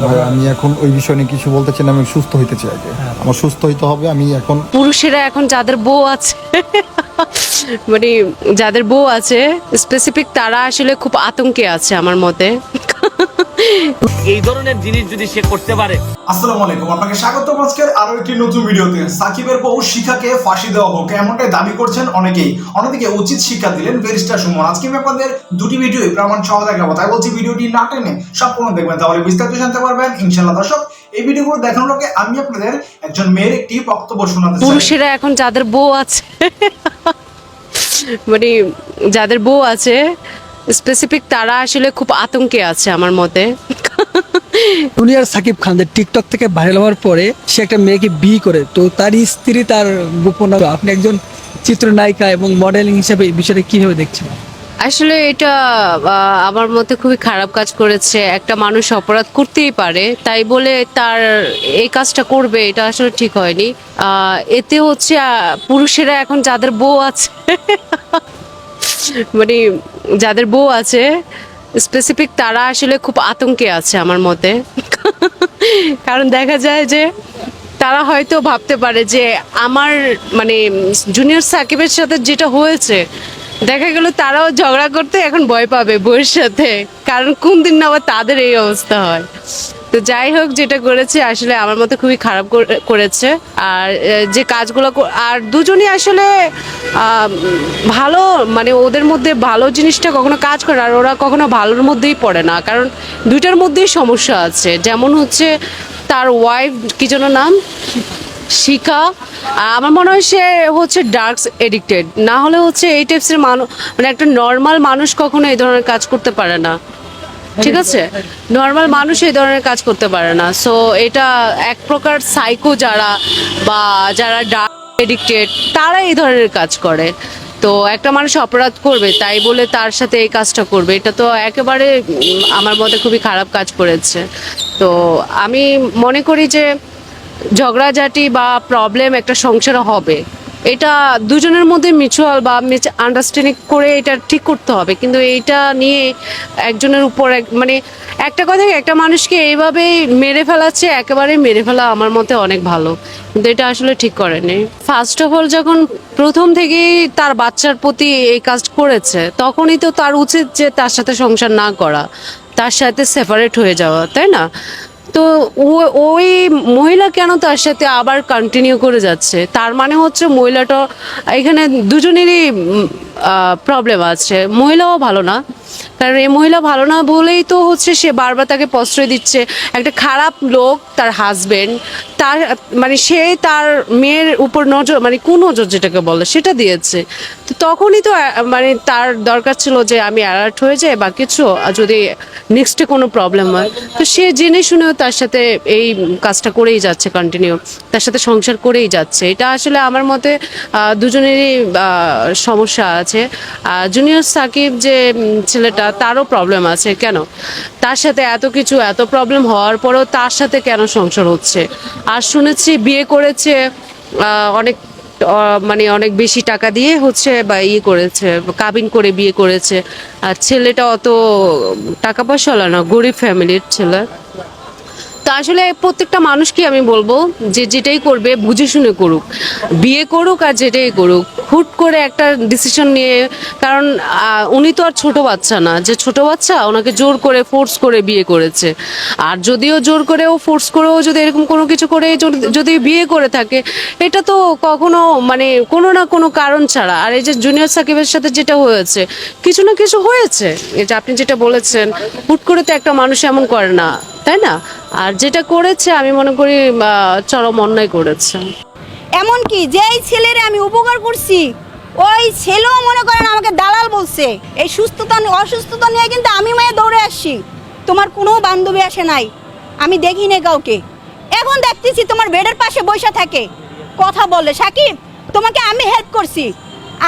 ভাই আমি এখন ওই বিষয় নিয়ে কিছু বলতে চাই না আমি সুস্থ হইতে চাই আগে। আমার সুস্থ হইতে হবে আমি এখন পুরুষেরা এখন যাদের বউ আছে মানে যাদের বউ আছে স্পেসিফিক তারা আসলে খুব আতঙ্কে আছে আমার মতে। এই ধরনের জিনিস যদি সে করতে পারে। আসসালামু আলাইকুম আপনাকে স্বাগত আজকের আরও একটি নতুন ভিডিওতে। সাকিবের বউ শিখাকে ফাঁসি দেওয়া হোক এমনটাই দাবি করছেন অনেকেই। অন্যদিকে উচিত শিক্ষা দিলেন ব্যারিস্টার সুমন। আজকে আমি আপনাদের দুটি ভিডিও প্রমাণ সহ দেখাবো। তাই বলছি ভিডিওটি না টেনে সম্পূর্ণ দেখবেন তাহলে বিস্তারিত জানতে পারবেন। ইনশাল্লাহ দর্শক এই ভিডিওগুলো দেখানোর আগে আমি আপনাদের একজন মেয়ের একটি বক্তব্য শোনাতে চাই। পুরুষেরা এখন যাদের বউ আছে মানে যাদের বউ আছে স্পেসিফিক তারা আসলে খুব আতঙ্কে আছে আমার মতে। দুনিয়ার সাকিব খান টিকটক থেকে ভাইরাল হওয়ার পরে সে একটা মেয়েকে বিয়ে করে তো তার স্ত্রী তার গোপন আপনি একজন চিত্রনায়িকা এবং মডেলিং হিসেবে এই বিষয়টা কীভাবে দেখছেন? আসলে এটা আমার মতে খুবই খারাপ কাজ করেছে। একটা মানুষ অপরাধ করতেই পারে তাই বলে তার এই কাজটা করবে এটা আসলে ঠিক হয়নি। আহ, এতে হচ্ছে পুরুষেরা এখন যাদের বউ আছে মানে যাদের বউ আছে স্পেসিফিক তারা আসলে খুব আতঙ্কে আছে আমার মতে। কারণ দেখা যায় যে তারা হয়তো ভাবতে পারে যে আমার মানে জুনিয়র সাকিবের সাথে যেটা হয়েছে দেখা গেল তারাও ঝগড়া করতে এখন ভয় পাবে বউয়ের সাথে। কারণ কোন দিন না আবার তাদের এই অবস্থা হয়। তো যাই হোক, যেটা করেছে আসলে আমার মতে খুবই খারাপ করে- করেছে। আর যে কাজগুলো আর দুজনই আসলে ভালো মানে ওদের মধ্যে ভালো জিনিসটা কখনো কাজ করে আর ওরা কখনো ভালোর মধ্যেই পড়ে না। কারণ দুইটার মধ্যেই সমস্যা আছে। যেমন হচ্ছে তার ওয়াইফ কি যেন নাম? শিখা আমার মনে হয় সে হচ্ছে ডার্কস এডিক্টেড না হলে হচ্ছে এই টাইপসের মানুষ মানে একটা নর্মাল মানুষ কখনো এই ধরনের কাজ করতে পারে না। ঠিক আছে? নর্মাল মানুষ এই ধরনের কাজ করতে পারে না। সো এটা এক প্রকার সাইকো যারা বা যারা ডার্ক এডিক্টেড তারা এই ধরনের কাজ করে। তো একটা মানুষ অপরাধ করবে তাই বলে তার সাথে এই কাজটা করবে। এটা তো একেবারে আমার মতে খুবই খারাপ কাজ করেছে। তো আমি মনে করি যে ঝগড়াঝাটি বা প্রবলেম একটা সংসারে হবে। এটা দুজনের মধ্যে মিউচুয়াল বা আন্ডারস্ট্যান্ডিং করে এটা ঠিক করতে হবে। কিন্তু এইটা নিয়ে একজনের উপর এক মানে একটা কথা একটা মানুষকে এইভাবে মেরে ফেলাচ্ছে, একেবারে মেরে ফেলা আমার মতে অনেক ভালো। কিন্তু এটা আসলে ঠিক করেনি। ফার্স্ট অফ অল যখন প্রথম থেকেই তার বাচ্চার প্রতি এই কাজ করেছে, তখনই তো তার উচিত যে তার সাথে সংসার না করা, তার সাথে সেপারেট হয়ে যাওয়া, তাই না? তো ওই মহিলা কেন তার সাথে আবার কন্টিনিউ করে যাচ্ছে? তার মানে হচ্ছে মহিলাটা, এখানে দুজনেরই প্রবলেম আছে। মহিলাও ভালো না। কারণ এই মহিলা ভালো না বলেই তো হচ্ছে সে বারবার তাকে প্রশ্রয় দিচ্ছে। একটা খারাপ লোক তার হাজবেন্ড তার মানে সে তার মেয়ের উপর নজর মানে কোন নজর যেটাকে বলে সেটা দিয়েছে। তো তখনই তো মানে তার দরকার ছিল যে আমি অ্যালার্ট হয়ে যাই বা কিছু যদি নেক্সটে কোনো প্রবলেম হয়। তো সে জেনে শুনেও তার সাথে এই কাজটা করেই যাচ্ছে কন্টিনিউ তার সাথে সংসার করেই যাচ্ছে। এটা আসলে আমার মতে দুজনেরই সমস্যা আছে। জুনিয়র সাকিব যে ছেলেটা তারও প্রবলেম আছে, কেন? তার সাথে এত কিছু, এত প্রবলেম হওয়ার পরেও তার সাথে কেন সংসার হচ্ছে? আর শুনেছি বিয়ে করেছে অনেক মানে অনেক বেশি টাকা দিয়ে হচ্ছে বা ইয়ে করেছে, কাবিন করে বিয়ে করেছে। আর ছেলেটা অত টাকা পয়সা হলো না, গরিব ফ্যামিলির ছেলে। তো আসলে প্রত্যেকটা মানুষকে আমি বলব, যে যেটাই করবে, বুঝে শুনে করুক। বিয়ে করুক আর যেটাই করুক হুট করে একটা ডিসিশন নিয়ে, কারণ উনি তো আর ছোট বাচ্চা না। যে ছোট বাচ্চা ওনাকে জোর করে ফোর্স করে বিয়ে করেছে। আর যদিও জোর করেও ফোর্স করেও যদি এরকম কোনো কিছু করে যদি- বিয়ে করে থাকে, এটা তো কখনো মানে কোনো না কোনো কারণ ছাড়া। আর এই যে জুনিয়র সাকিবের সাথে যেটা হয়েছে, কিছু না কিছু হয়েছে। এই যে আপনি যেটা বলেছেন, হুট করে তো একটা মানুষ এমন করে না, তাই না? আর যেটা করেছে আমি মনে করি চরম অন্যায় করেছে। এমনকি যেই ছেলেরে আমি উপকার করছি, ওই ছেলেও মনে করেন আমাকে দালাল বলছে। এই সুস্থতা অসুস্থতা নিয়ে কিন্তু আমি মায়ে দৌড়ে আসছি। তোমার কোনো বান্ধবী আসে নাই। আমি দেখি না কাউকে। এখন দেখতেছি তোমার বেডের পাশে বসে থাকে। কথা বলে, সাকিব, তোমাকে আমি হেল্প করছি।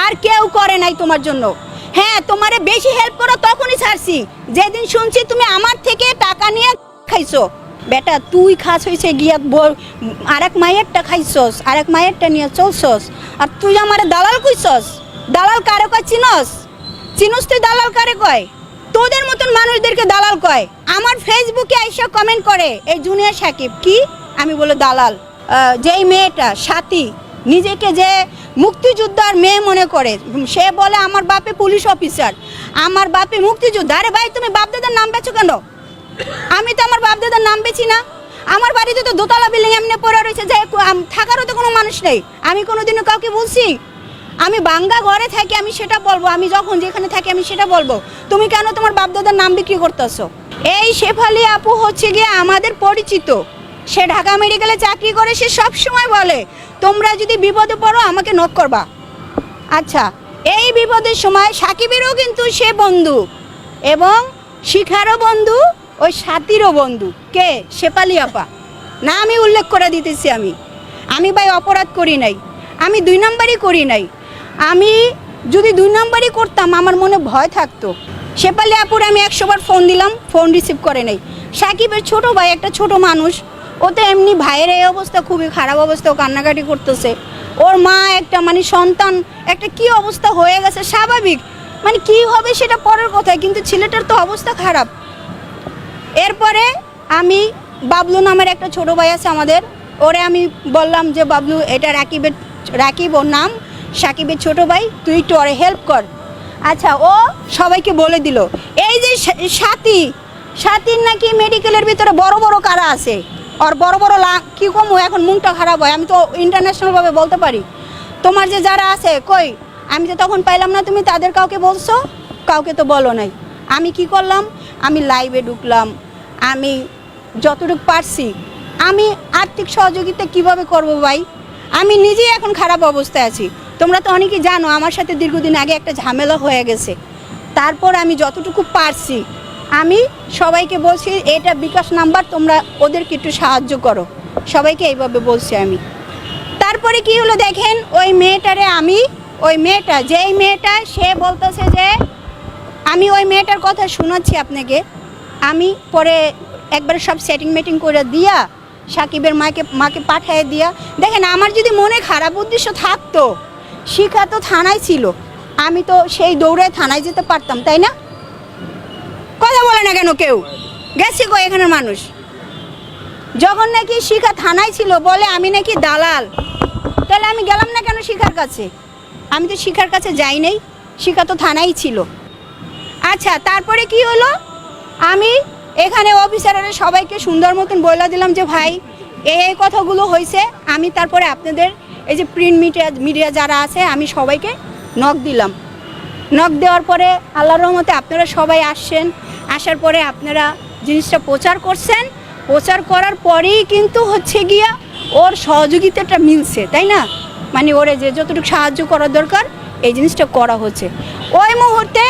আর কেউ করে নাই তোমার জন্য। হ্যাঁ তোমারে বেশি হেল্প করো তখনই ছাড়ছি। যেদিন শুনছি তুমি আমার থেকে টাকা নিয়ে খাইছো। বেটা, তুই খাস হয়েছে গিয়া ব- আরেক মায়েরটা খাইছস এক মায়েরটা নিয়ে চলছস। আর তুই আমার দালাল কইছস? দালাল কারে কয় চিনস? চিনস তুই দালাল কারে কয়? তোদের মতন মানুষদেরকে দালাল কয়। আমার ফেসবুকে আইসা কমেন্ট করে, এই জুনিয়র সাকিব, কি? আমি বলে, দালাল। যেই মেয়েটা, সাথী, নিজেকে যে মুক্তিযোদ্ধার মেয়ে মনে করে, সে বলে, আমার বাপে পুলিশ অফিসার। আমার বাপে মুক্তিযোদ্ধা। আরে ভাই, তুমি বাপদাদার নাম বেছো কেন? আমি তো আমার বাপদাদার নাম বেছি না। আমার বাড়িতে তো দোতলা বিল্ডিং এমনি পড়ে রয়েছে, যে থাকারও তো কোনো মানুষ নেই। আমি কোনোদিনও কাউকে বলছি? আমি বাঙ্গা ঘরে থাকি, আমি সেটা বলব। আমি যখন যেখানে থাকি, আমি সেটা বলব। তুমি কেন তোমার বাপদাদার নাম বিক্রি করতেছো? এই শেফালি আপু হচ্ছে গিয়ে আমাদের পরিচিত। সে ঢাকা মেডিকেলে চাকরি করে, সে সব সময় বলে, তোমরা যদি বিপদে পড়ো, আমাকে নক করবা। আচ্ছা এই বিপদের সময় সাকিবেরও কিন্তু সে বন্ধু এবং শিখারও বন্ধু ওই সাথীরও বন্ধু। কে? শেপালি আপা। না আমি উল্লেখ করে দিতেছি আমি। আমি ভাই অপরাধ করি নাই। আমি দুই নম্বরই করি নাই। আমি যদি দুই নম্বরই করতাম, আমার মনে ভয় থাকতো। শেপালি আপুর আমি একশোবার ফোন দিলাম ফোন রিসিভ করে নাই। সাকিবের ছোট ভাই একটা ছোট মানুষ। ও তো এমনি ভাইয়ের এই অবস্থা, খুবই খারাপ অবস্থা, ও কান্নাকাটি করতেছে। ওর মা একটা মানে সন্তান, একটা কি অবস্থা হয়ে গেছে, স্বাভাবিক। মানে কি হবে সেটা পরের কথা কিন্তু ছেলেটার তো অবস্থা খারাপ। এরপরে আমি বাবলু নামের একটা ছোট ভাই আছে আমাদের। ওরে আমি বললাম যে, বাবলু, এটা রাকিবের, রাকিব, ওর নাম সাকিবের ছোট ভাই, তুই একটু ওরে হেল্প কর। আচ্ছা ও সবাইকে বলে দিল। এই যে সাথী, সাথীর নাকি মেডিকেলের ভিতরে বড় বড় কারা আছে? আর বড় বড় লা, কী কমু এখন মুখটা খারাপ হয়, আমি তো ইন্টারন্যাশনালভাবে বলতে পারি। তোমার যে যারা আছে, কই? আমি তো তখন পাইলাম না, তুমি তাদের কাউকে বলছো? কাউকে তো বলো নাই। আমি কি করলাম? আমি লাইভে ঢুকলাম, আমি যতটুকু পারছি, আমি আর্থিক সহযোগিতা কীভাবে করব ভাই? আমি নিজেই এখন খারাপ অবস্থায় আছি। তোমরা তো অনেকেই জানো, আমার সাথে দীর্ঘদিন আগে একটা ঝামেলা হয়ে গেছে। তারপর আমি যতটুকু পারছি, আমি সবাইকে বলছি, এটা বিকাশ নাম্বার, তোমরা ওদেরকে একটু সাহায্য করো। সবাইকে এইভাবে বলছি আমি। তারপরে কি হলো দেখেন, ওই মেয়েটারে আমি, ওই মেয়েটা, যেই মেয়েটা, সে বলতেছে যে আমি ওই মেয়েটার কথা শোনাচ্ছি আপনাকে। আমি পরে একবার সব সেটিং মেটিং করে দিয়া, সাকিবের মাকে মাকে পাঠিয়ে দিয়া, দেখেন আমার যদি মনে খারাপ উদ্দেশ্য থাকতো, শিখা তো থানায় ছিল, আমি তো সেই দৌড়ায় থানায় যেতে পারতাম, তাই না? কথা বলে না কেন কেউ? গেছে গো এখানের মানুষ? যখন নাকি শিখা থানায় ছিল, বলে আমি নাকি দালাল, তাহলে আমি গেলাম না কেন শিখার কাছে? আমি তো শিখার কাছে যাই নাই, শিখা তো থানায় ছিল। আচ্ছা তারপরে কি হলো? আমি এখানে অফিসারেরা সবাইকে সুন্দর মতন বলে দিলাম যে, ভাই এই কথাগুলো হয়েছে আমি তারপরে আপনাদের এই যে প্রিন্ট মিডিয়া মিডিয়া যারা আছে, আমি সবাইকে নক দিলাম। নক দেওয়ার পরে আল্লাহর রহমতে আপনারা সবাই আসছেন। আসার পরে আপনারা জিনিসটা প্রচার করছেন। প্রচার করার পরেই কিন্তু হচ্ছে গিয়া ওর সহযোগিতাটা মিলছে, তাই না? মানে ওরে যে যতটুকু সাহায্য করার দরকার, এই জিনিসটা করা হচ্ছে। ওই মুহূর্তে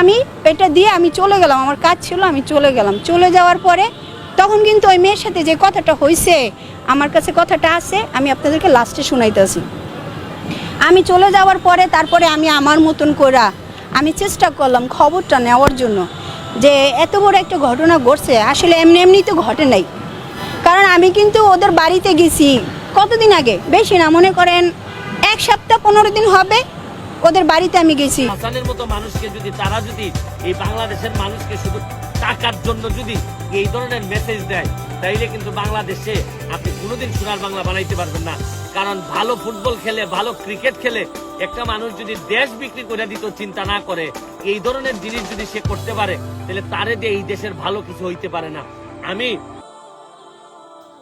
আমি এটা দিয়ে আমি চলে গেলাম, আমার কাজ ছিল আমি চলে গেলাম। চলে যাওয়ার পরে তখন কিন্তু ওই মেয়ের সাথে যে কথাটা হয়েছে আমার কাছে কথাটা আছে, আমি আপনাদেরকে লাস্টে শোনাইতেছি। আমি চলে যাওয়ার পরে তারপরে আমি আমার মতন করা আমি চেষ্টা করলাম খবরটা নেওয়ার জন্য যে এত বড় একটা ঘটনা ঘটছে, আসলে এমনি এমনি তো ঘটে নাই। কারণ আমি কিন্তু ওদের বাড়িতে গেছি কতদিন আগে? বেশি না, মনে করেন এক সপ্তাহ পনেরো দিন হবে ওদের বাড়িতে আমি গেছি। হাসানের মতো মানুষকে যদি, তারা যদি এই বাংলাদেশের মানুষকে শুধু টাকার জন্য যদি এই ধরনের মেসেজ দেয়, তাইলে কিন্তু বাংলাদেশে আপনি কোনোদিন সোনার বাংলা বানাইতে পারবেন না। কারণ ভালো ফুটবল খেলে, ভালো ক্রিকেট খেলে একটা মানুষ যদি দেশ বিক্রি করে দিত, চিন্তা না করে, এই ধরনের জিনিস যদি সে করতে পারে, তাহলে তারে দিয়ে এই দেশের ভালো কিছু হইতে পারে না। আমি